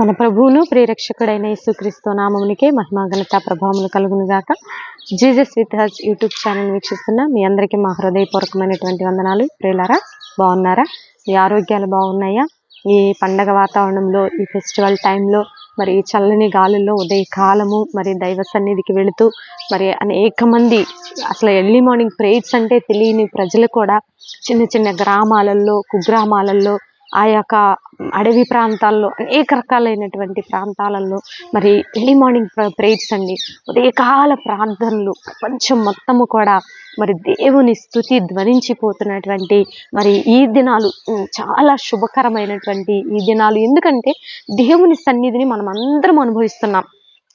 మన ప్రభువును ప్రియరక్షకుడైన యేసుక్రీస్తు నామమునికే మహిమా ఘనత ప్రభావములు కలుగును గాక Jesus with us YouTube channel వీక్షిస్తున్న మీ అందరికీ మా హృదయపూర్వకమైనటువంటి వందనాలు. ప్రియులారా బాగున్నారా? మీ ఆరోగ్యాలు బాగున్నాయా? ఈ పండగ వాతావరణంలో ఈ ఫెస్టివల్ టైంలో మరి ఈ చల్లని గాలుల్లో ఉదయకాలము మరి దైవ సన్నిధికి వెళుతూ మరి అనేక మంది అసలు ఎర్లీ మార్నింగ్ ప్రేయర్స్ అంటే తెలియని ప్రజలు కూడా చిన్న చిన్న గ్రామాలలో కుగ్రామాలలో ఆ యొక్క అడవి ప్రాంతాల్లో అనేక రకాలైనటువంటి ప్రాంతాలలో మరి ఎర్లీ మార్నింగ్ ప్రేయర్స్ అండి. ఉదయకాల ప్రార్థనలు ప్రపంచం మొత్తము కూడా మరి దేవుని స్థుతి ధ్వనించిపోతున్నటువంటి మరి ఈ దినాలు చాలా శుభకరమైనటువంటి ఈ దినాలు. ఎందుకంటే దేవుని సన్నిధిని మనం అందరం అనుభవిస్తున్నాం.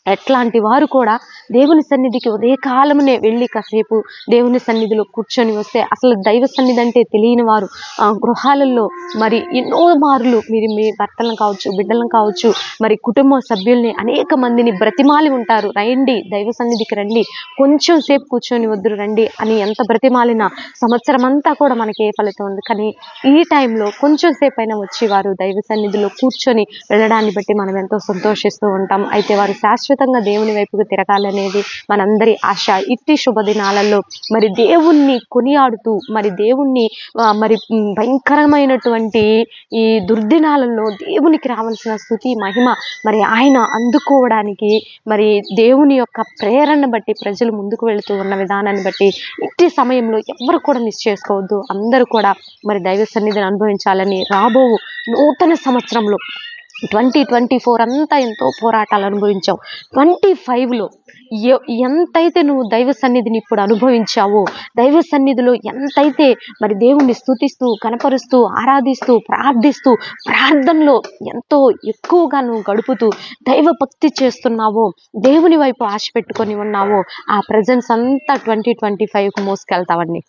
ఎట్లాంటి వారు కూడా దేవుని సన్నిధికి ఉదయకాలమునే వెళ్ళి కాసేపు దేవుని సన్నిధిలో కూర్చొని వస్తే అసలు దైవ సన్నిధి అంటే తెలియని వారు ఆ, గృహాలలో మరి ఎన్నో మార్లు మీరు మీ భర్తలను కావచ్చు బిడ్డలను కావచ్చు మరి కుటుంబ సభ్యుల్ని అనేక మందిని బ్రతిమాలి ఉంటారు. రండి దైవ సన్నిధికి రండి కొంచెం సేపు కూర్చొని వద్దురు రండి అని ఎంత బ్రతిమాలినా సంవత్సరం అంతా కూడా మనకి ఏ ఫలితం ఉంది. కానీ ఈ టైంలో కొంచెం సేపు అయినా వచ్చి వారు దైవ సన్నిధిలో కూర్చొని వెళ్ళడాన్ని బట్టి మనం ఎంతో సంతోషిస్తూ ఉంటాం. అయితే వారు శాశ్వత ఖచ్చితంగా దేవుని వైపుకు తిరగాలనేది మనందరి ఆశ. ఇట్టి శుభదినాలలో మరి దేవుణ్ణి కొనియాడుతూ మరి దేవుణ్ణి మరి భయంకరమైనటువంటి ఈ దుర్దినాలలో దేవునికి రావాల్సిన స్థుతి మహిమ మరి ఆయన అందుకోవడానికి మరి దేవుని యొక్క ప్రేరణ బట్టి ప్రజలు ముందుకు వెళుతూ ఉన్న విధానాన్ని బట్టి ఇట్టి సమయంలో ఎవరు కూడా మిస్ చేసుకోవద్దు. అందరూ కూడా మరి దైవ సన్నిధిని అనుభవించాలని రాబో నూతన సంవత్సరంలో ట్వంటీ ట్వంటీ ఫోర్ అంతా ఎంతో పోరాటాలు అనుభవించాం. ట్వంటీ ఫైవ్లో ఎంతైతే నువ్వు దైవ సన్నిధిని ఇప్పుడు అనుభవించావో దైవ సన్నిధిలో ఎంతైతే మరి దేవుణ్ణి స్థుతిస్తూ కనపరుస్తూ ఆరాధిస్తూ ప్రార్థిస్తూ ప్రార్థనలో ఎంతో ఎక్కువగా నువ్వు గడుపుతూ దైవ భక్తి చేస్తున్నావో దేవుని వైపు ఆశ పెట్టుకొని ఉన్నావో ఆ ప్రజెన్స్ అంతా ట్వంటీ ట్వంటీ ఫైవ్కు మోసుకెళ్తావండి.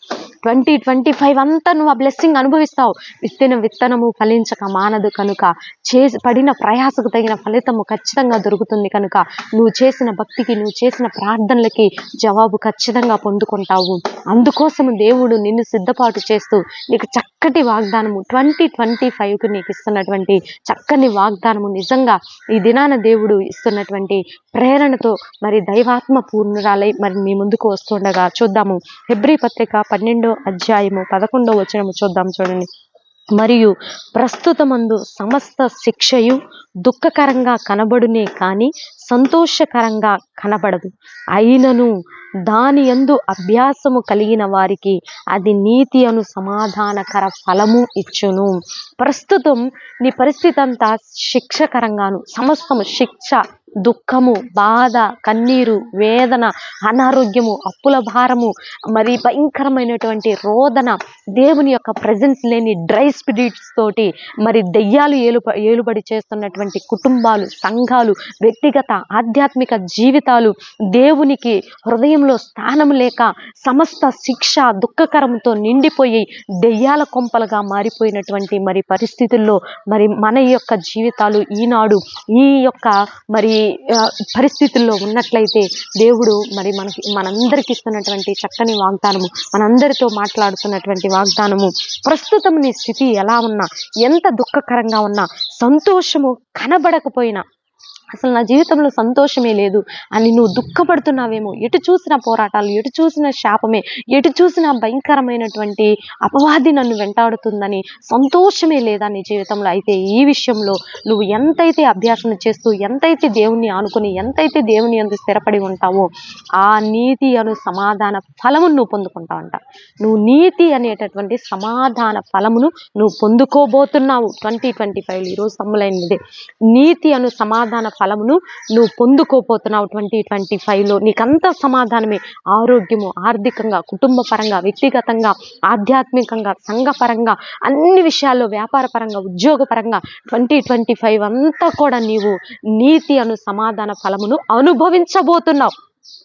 ట్వంటీ ట్వంటీ ఫైవ్ అంతా నువ్వు ఆ బ్లెస్సింగ్ అనుభవిస్తావు. విత్తిన విత్తనము ఫలించక మానదు కనుక చేసి పడిన ప్రయాసకు తగిన ఫలితము ఖచ్చితంగా దొరుకుతుంది కనుక నువ్వు చేసిన భక్తికి నువ్వు చేసిన ప్రార్థనలకి జవాబు ఖచ్చితంగా పొందుకుంటావు. అందుకోసం దేవుడు నిన్ను సిద్ధపాటు చేస్తూ నీకు చక్కటి వాగ్దానము ట్వంటీ ట్వంటీ ఫైవ్కి నీకు ఇస్తున్నటువంటి చక్కని వాగ్దానము నిజంగా ఈ దినాన దేవుడు ఇస్తున్నటువంటి ప్రేరణతో మరి దైవాత్మ పూర్ణురాలై మరి మీ ముందుకు వస్తుండగా చూద్దాము. హెబ్రి పత్రిక పన్నెండో అధ్యాయము పదకొండో వచనము చూద్దాం చూడండి. మరియు ప్రస్తుతమందు సమస్త శిక్షయు దుఃఖకరంగా కనబడునే కానీ సంతోషకరంగా కనబడదు. అయినను దాని యందు అభ్యాసము కలిగిన వారికి అది నీతి అను సమాధానకర ఫలము ఇచ్చును. ప్రస్తుతం నీ పరిస్థితి అంతా శిక్షకరంగాను సమస్తము శిక్ష దుఃఖము బాధ కన్నీరు వేదన అనారోగ్యము అప్పుల భారము మరి భయంకరమైనటువంటి రోదన దేవుని యొక్క ప్రజెన్స్ లేని డ్రై స్పిరిట్స్ తోటి మరి దెయ్యాలు ఏలు ఏలుబడి చేస్తున్నటువంటి కుటుంబాలు సంఘాలు వ్యక్తిగత ఆధ్యాత్మిక జీవితాలు దేవునికి హృదయంలో స్థానం లేక సమస్త శిక్ష దుఃఖకరంతో నిండిపోయి దెయ్యాల కొంపలుగా మారిపోయినటువంటి మరి పరిస్థితుల్లో మరి మన యొక్క జీవితాలు ఈనాడు ఈ యొక్క మరి పరిస్థితుల్లో ఉన్నట్లయితే దేవుడు మరి మనకి మనందరికి ఇస్తున్నటువంటి చక్కని వాగ్దానము మనందరితో మాట్లాడుతున్నటువంటి వాగ్దానము. ప్రస్తుతం నీ స్థితి ఎలా ఉన్నా ఎంత దుఃఖకరంగా ఉన్నా సంతోషము కనబడకపోయినా అసలు నా జీవితంలో సంతోషమే లేదు. అని నువ్వు దుఃఖపడుతున్నావేమో ఎటు చూసిన పోరాటాలు ఎటు చూసిన శాపమే ఎటు చూసిన భయంకరమైనటువంటి అపవాది నన్ను వెంటాడుతుందని సంతోషమే లేదా నీ జీవితంలో? అయితే ఈ విషయంలో నువ్వు ఎంతైతే అభ్యాసన చేస్తూ ఎంతైతే దేవుణ్ణి ఆనుకుని ఎంతైతే దేవుని అందు స్థిరపడి ఉంటావో ఆ నీతి అను సమాధాన ఫలమును నువ్వు పొందుకుంటావంట నువ్వు నీతి అనేటటువంటి సమాధాన ఫలమును నువ్వు పొందుకోబోతున్నావు. ట్వంటీ ట్వంటీ ఫైవ్ ఈరోజు సమ్ములైనది నీతి అను సమాధాన ఫలమును నువ్వు పొందుకోపోతున్నావు ట్వంటీ ట్వంటీ ఫైవ్లో. నీకంతా సమాధానమే. ఆరోగ్యము ఆర్థికంగా కుటుంబ పరంగా వ్యక్తిగతంగా ఆధ్యాత్మికంగా సంఘపరంగా అన్ని విషయాల్లో వ్యాపార పరంగా ఉద్యోగపరంగా ట్వంటీ ట్వంటీ ఫైవ్ అంతా కూడా నీవు నీతి అను సమాధాన ఫలమును అనుభవించబోతున్నావు.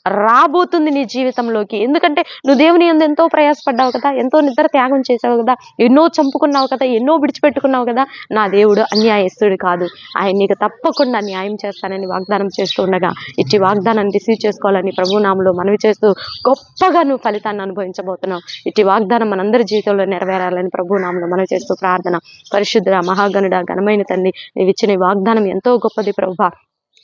రాబోతుంది నీ జీవితంలోకి. ఎందుకంటే నువ్వు దేవుని ఎందు ఎంతో ప్రయాసపడ్డావు కదా ఎంతో నిద్ర త్యాగం చేసావు కదా ఎన్నో చంపుకున్నావు కదా ఎన్నో విడిచిపెట్టుకున్నావు కదా నా దేవుడు అన్యాయస్తుడు కాదు. ఆయన నీకు తప్పకుండా న్యాయం చేస్తానని వాగ్దానం చేస్తూ ఉండగా ఇట్టి వాగ్దానాన్ని రిసీవ్ చేసుకోవాలని ప్రభునామంలో మనవి చేస్తూ గొప్పగా నువ్వు ఫలితాన్ని అనుభవించబోతున్నావు. ఇట్టి వాగ్దానం మనందరి జీవితంలో నెరవేరాలని ప్రభునామంలో మనవి చేస్తూ ప్రార్థన. పరిశుద్ధ మహాగణుడ ఘనమైన తండ్రి నీవు ఇచ్చిన వాగ్దానం ఎంతో గొప్పది ప్రభా.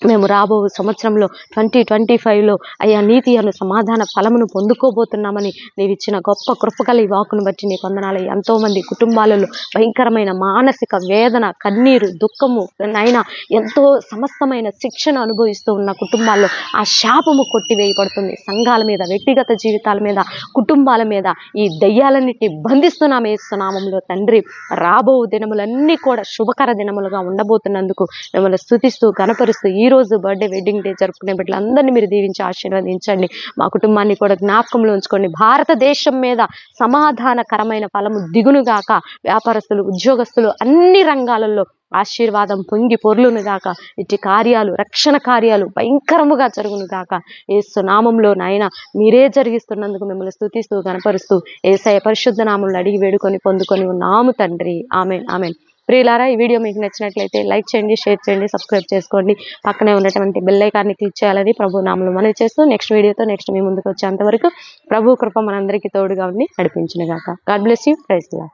మేము రాబో సంవత్సరంలో ట్వంటీ ట్వంటీ ఫైవ్లో అయ్యా నీతి అను సమాధాన ఫలమును పొందుకోబోతున్నామని నీవు ఇచ్చిన గొప్ప కృపగల ఈ వాకును బట్టి నీ కొందనాలు ఎంతోమంది కుటుంబాలలో భయంకరమైన మానసిక వేదన కన్నీరు దుఃఖము నైనా ఎంతో సమస్తమైన శిక్షణ అనుభవిస్తూ ఉన్న కుటుంబాల్లో ఆ శాపము కొట్టివేయబడుతుంది. సంఘాల మీద వ్యక్తిగత జీవితాల మీద కుటుంబాల మీద ఈ దయ్యాలన్నిటిని బంధిస్తున్నాం ఏసునామంలో తండ్రి. రాబో దినములన్నీ కూడా శుభకర దినములుగా ఉండబోతున్నందుకు మిమ్మల్ని స్థుతిస్తూ కనపరుస్తూ ఈ రోజు బర్త్డే వెడ్డింగ్ డే జరుపుకునే బిడ్డలందరినీ మీరు దీవించి ఆశీర్వదించండి. మా కుటుంబాన్ని కూడా జ్ఞాపకంలో ఉంచుకోండి. భారతదేశం మీద సమాధానకరమైన ఫలము దిగునుగాక వ్యాపారస్తులు ఉద్యోగస్తులు అన్ని రంగాలలో ఆశీర్వాదం పొంగి పొర్లును గాక ఇట్టి కార్యాలు రక్షణ కార్యాలు భయంకరముగా జరుగును గాక ఏసు నామంలో నాయన మీరే జరిగిస్తున్నందుకు మిమ్మల్ని స్థుతిస్తూ కనపరుస్తూ ఏసయ పరిశుద్ధ నామంలో అడిగి వేడుకొని పొందుకొని ఉన్నాము తండ్రి. Amen amen. ప్రియులారా ఈ వీడియో మీకు నచ్చినట్లయితే లైక్ చేయండి షేర్ చేయండి సబ్స్క్రైబ్ చేసుకోండి. పక్కనే ఉన్నటువంటి బెల్ ఐకాన్ని క్లిక్ చేయాలని ప్రభు నామలు మనవి చేస్తూ నెక్స్ట్ వీడియోతో నెక్స్ట్ మీ ముందుకు వచ్చేంత వరకు ప్రభు కృప మనందరికీ తోడుగా ఉండి నడిపించిన కాక God bless you. Praise law